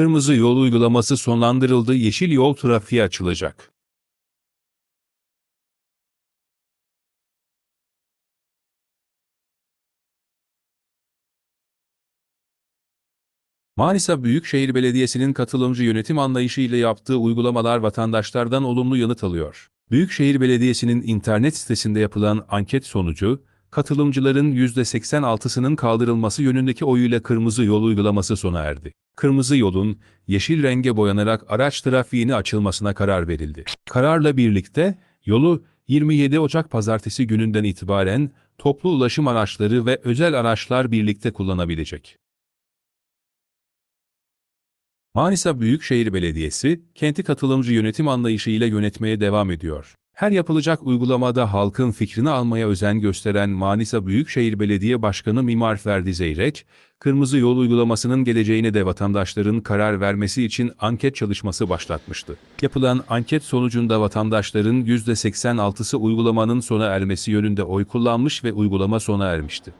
Kırmızı yol uygulaması sonlandırıldı, yeşil yol trafiğe açılacak. Manisa Büyükşehir Belediyesi'nin katılımcı yönetim anlayışıyla yaptığı uygulamalar vatandaşlardan olumlu yanıt alıyor. Büyükşehir Belediyesi'nin internet sitesinde yapılan anket sonucu, katılımcıların %86'sının kaldırılması yönündeki oyuyla kırmızı yol uygulaması sona erdi. Kırmızı yolun yeşil renge boyanarak araç trafiğine açılmasına karar verildi. Kararla birlikte yolu 27 Ocak pazartesi gününden itibaren toplu ulaşım araçları ve özel araçlar birlikte kullanabilecek. Manisa Büyükşehir Belediyesi, kenti katılımcı yönetim anlayışıyla yönetmeye devam ediyor. Her yapılacak uygulamada halkın fikrini almaya özen gösteren Manisa Büyükşehir Belediye Başkanı Mimar Ferdi Zeyrek, Kırmızı Yol uygulamasının geleceğine de vatandaşların karar vermesi için anket çalışması başlatmıştı. Yapılan anket sonucunda vatandaşların %86'sı uygulamanın sona ermesi yönünde oy kullanmış ve uygulama sona ermişti.